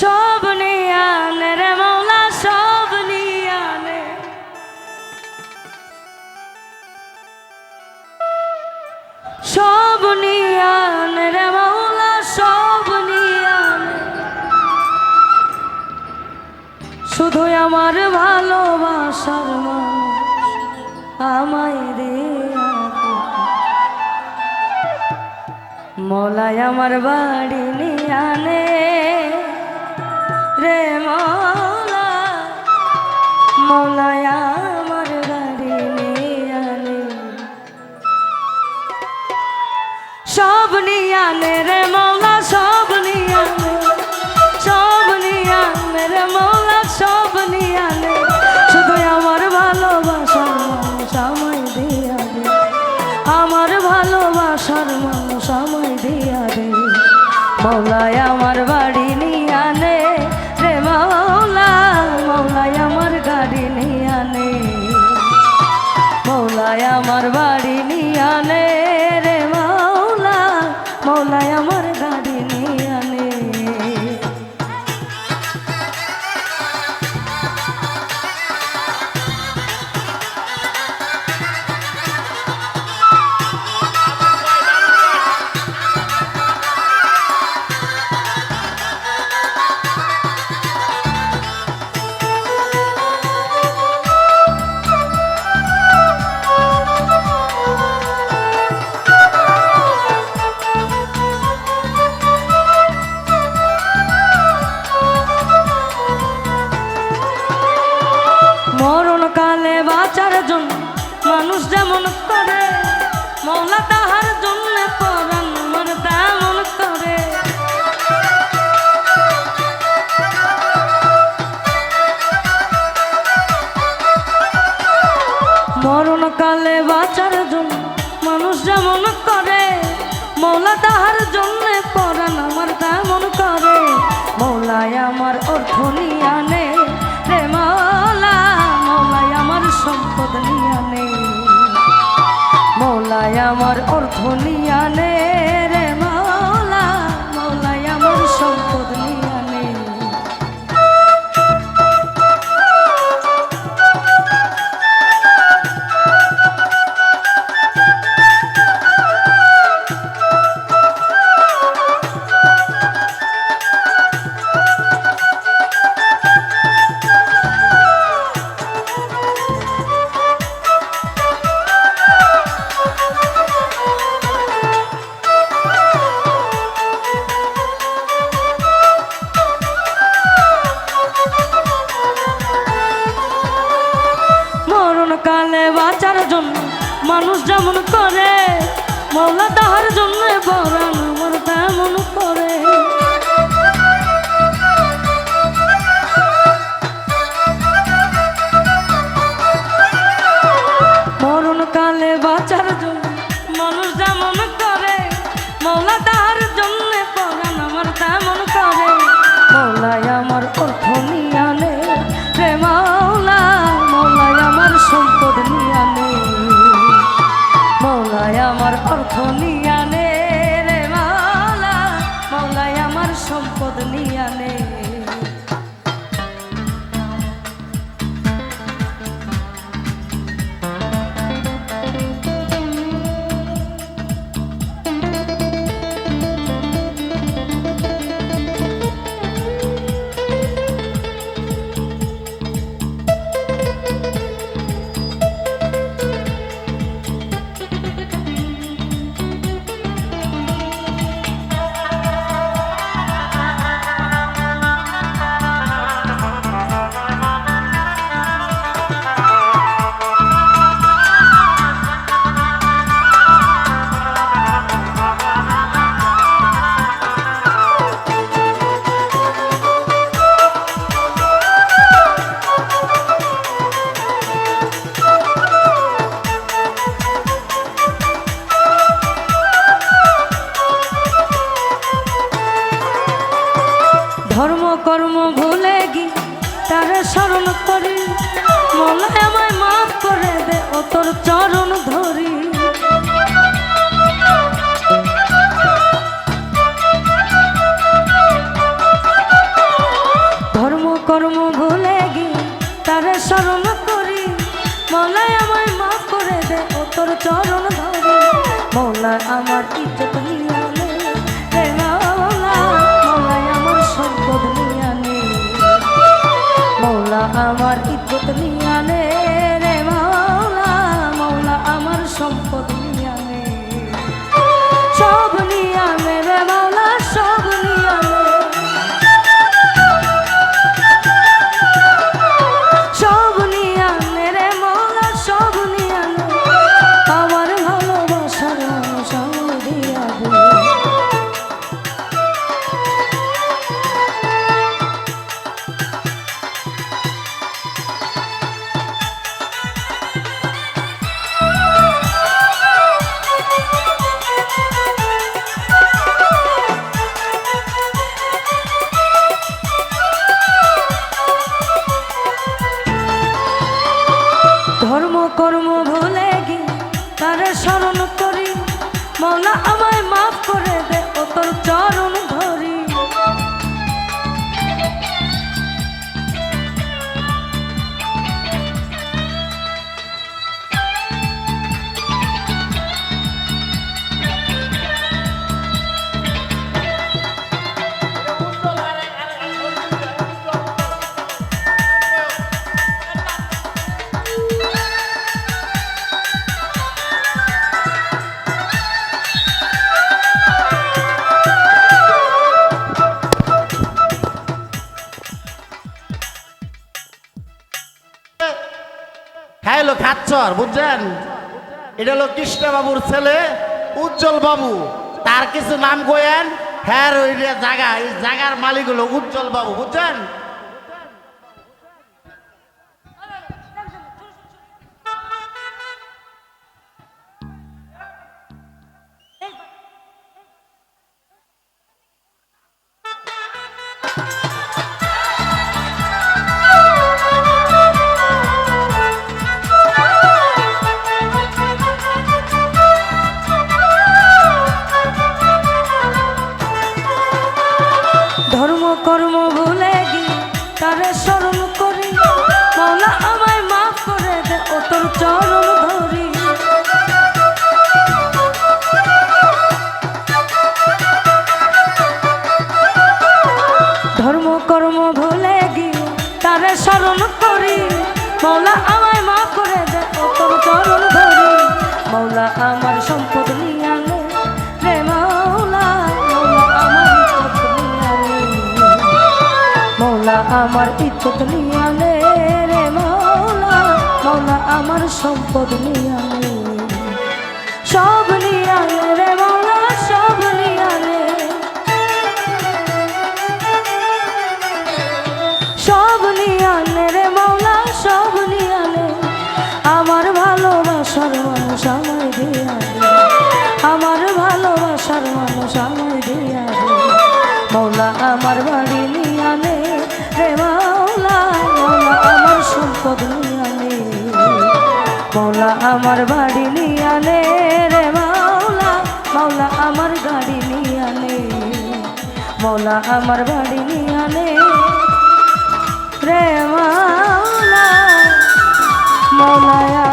সব নিয়ানে রে সব নিয়ানে সব নিয়ানে রে সব নিয়ানে শুধু আমার ভালোবাসার আমায় রে মলায় আমার বাড়ি নিয়ে আনে। মৌলা মৌলায় আমার গাড়ি নিয়ে আনে। সব নিয়ে আনে রে মৌলা, সব নিয়ে আনে। সব নিয়ে আনে রে মৌলা, সব নিয়ে আনে। শুধু আমার ভালোবাসার মানুষ আমায় দিয়া দে আমার ভালোবাসার মানুষ আমায় দিয়া দে মৌলায় আমার আমার বাড়ি মৌলায় আমার অর্থ নিয়ে রে মৌলা, মৌলায় আমার সম্পদ নিয়ে আনে। মৌলায় আমার অর্থ নিয়ে রে মৌলা, মৌলায় আমার সম্পদ মরণকালে বাঁচার জন্য, মানুষ যেমন করে মৌলা তাহার জন্য পরাণ আমার তেমন করে। মরণকালে বাঁচার জন্য, মানুষ যেমন করে মৌলা তাহার জন্য পরাণ আমার তেমন করে। মৌলায় আমার অর্থ আমার অর্থ নিয়ে আনে রে মালা মাওলায় আমার সম্পদ নিয়ে স্মরণ করি। মলায় আমায় মাফ করে দে চরণ ধরি। ধর্ম কর্ম ভুলে গি, তারে স্মরণ করি। মলায় আমায় মাফ করে দে ও চরণ ধরি। মলায় আমার ইজ্জত আমার ইজ্জত নিয়ানে আমায় মাফ করে দে ও তোর চরণ খাচ্চর বুঝছেন? এটা হলো কৃষ্ণ বাবুর ছেলে, উজ্জ্বল বাবু। তার কিছু নাম কয়েন হ্যাঁ ওই জায়গা এই জায়গার মালিক হলো উজ্জ্বল বাবু, বুঝছেন? মৌলা আমায় মা করে দে তোর চরণ ধরে। মৌলা আমার সম্পদ নিয়ে আনে। রে মৌলা মৌলা আমার ইজ্জত নিয়ে আনে। মৌলা আমার ইজ্জত নিয়ে আনে। রে মৌলা মৌলা আমার সম্পদ নিয়ে আনে। আমায় দিয়া মৌলা আমার বাড়ি নিয়ে আনে রে মৌলা মৌলা আমার সম্পদ নিয়ে আনে মৌলা আমার বাড়ি নিয়ে আনে রে মৌলা মৌলা আমার গাড়ি নিয়ে আনে মৌলা আমার বাড়ি নিয়ে আনে রে মাওলা মৌলায়া